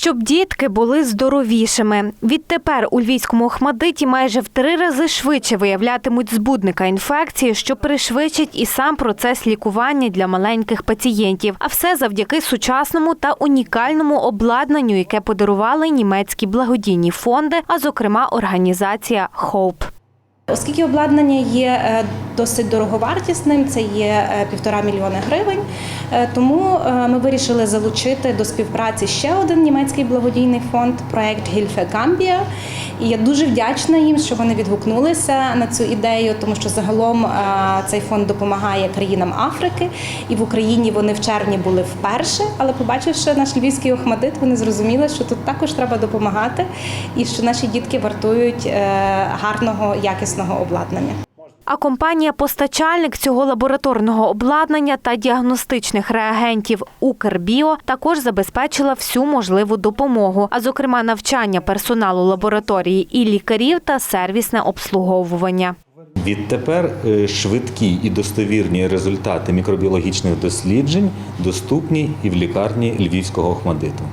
Щоб дітки були здоровішими. Відтепер у львівському Охмадиті майже в три рази швидше виявлятимуть збудника інфекції, що пришвидшить і сам процес лікування для маленьких пацієнтів. А все завдяки сучасному та унікальному обладнанню, яке подарували німецькі благодійні фонди, а зокрема організація HOPE. Оскільки обладнання є е, досить дороговартісним, це є е, півтора мільйони гривень, е, тому ми вирішили залучити до співпраці ще один німецький благодійний фонд проект Гільфе Гамбія. І я дуже вдячна їм, що вони відгукнулися на цю ідею, тому що загалом цей фонд допомагає країнам Африки, і в Україні вони в червні були вперше. Але побачивши наш львівський охмадит, вони зрозуміли, що тут також треба допомагати, і що наші дітки вартують гарного якісного обладнання. А компанія-постачальник цього лабораторного обладнання та діагностичних реагентів Укрбіо також забезпечила всю можливу допомогу, а зокрема навчання персоналу лабораторії і лікарів та сервісне обслуговування. Відтепер е, швидкі і достовірні результати мікробіологічних досліджень доступні і в лікарні Львівського Охмадиту.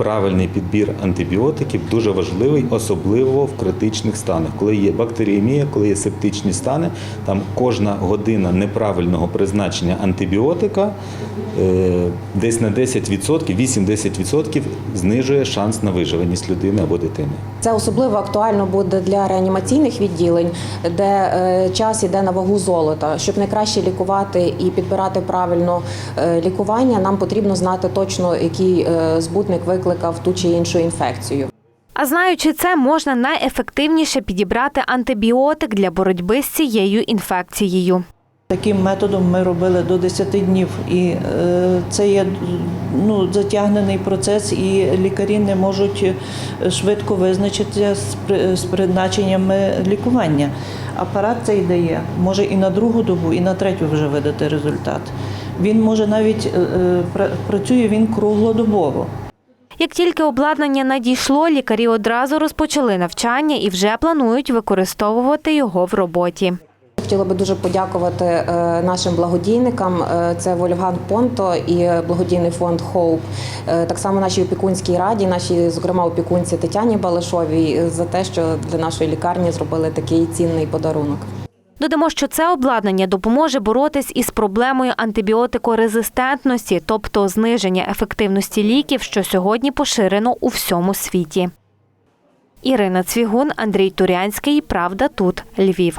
Правильний підбір антибіотиків дуже важливий, особливо в критичних станах, коли є бактеріємія, коли є септичні стани. Там кожна година неправильного призначення антибіотика десь на 10%, 8-10% знижує шанс на виживаність людини або дитини. Це особливо актуально буде для реанімаційних відділень, де е, час іде на вагу золота. Щоб найкраще лікувати і підбирати правильно е, лікування, нам потрібно знати точно, який е, збутник викликав ту чи іншу інфекцію. А знаючи це, можна найефективніше підібрати антибіотик для боротьби з цією інфекцією. Таким методом ми робили до 10 днів, і е, це є ну, затягнений процес, і лікарі не можуть е, швидко визначитися з, призначеннями лікування. Апарат цей дає, може і на другу добу, і на третю вже видати результат. Він може навіть е, працює він круглодобово. Як тільки обладнання надійшло, лікарі одразу розпочали навчання і вже планують використовувати його в роботі. Хотіла би дуже подякувати е, нашим благодійникам. Е, Це Вольфган Понто і благодійний фонд Хоуп. Е, Так само нашій опікунській раді, нашій, зокрема, опікунці Тетяні Балашовій за те, що для нашої лікарні зробили такий цінний подарунок. Додамо, що це обладнання допоможе боротись із проблемою антибіотикорезистентності, тобто зниження ефективності ліків, що сьогодні поширено у всьому світі. Ірина Цвігун, Андрій Турянський. Правда тут Львів.